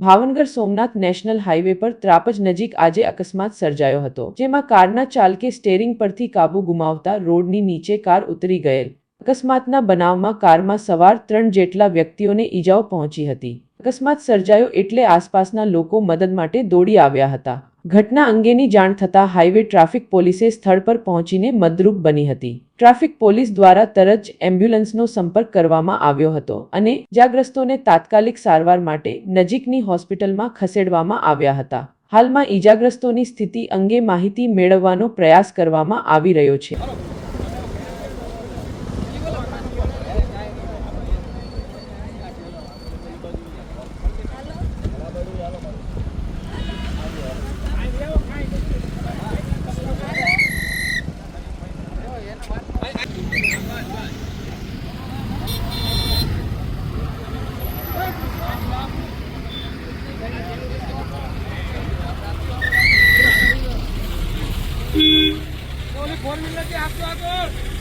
Bhavnagar Somnath national highway પર ત્રાપજ નજીક આજે અકસ્માત સર્જાયો હતો, જેમાં કારના ચાલકે સ્ટેરિંગ પરથી કાબુ ગુમાવતા રોડની નીચે કાર ઉતરી ગયેલ. અકસ્માતના બનાવમાં કારમાં સવાર ત્રણ જેટલા વ્યક્તિઓને ઈજાઓ પહોંચી હતી. અકસ્માત સર્જાયો એટલે આસપાસના લોકો મદદ માટે દોડી આવ્યા હતા. ઘટના અંગેની જાણ થતાં હાઈવે ટ્રાફિક પોલીસે સ્થળ પર પહોંચીને મદરૂપ બની હતી. ટ્રાફિક પોલીસ દ્વારા તરત જ એમ્બ્યુલન્સનો સંપર્ક કરવામાં આવ્યો હતો અને ઇજાગ્રસ્તોને તાત્કાલિક સારવાર માટે નજીકની હોસ્પિટલમાં ખસેડવામાં આવ્યા હતા. હાલમાં ઇજાગ્રસ્તોની સ્થિતિ અંગે માહિતી મેળવવાનો પ્રયાસ કરવામાં આવી રહ્યો છે. ઓલી ફોર વ્હીલર થી આપજો આગળ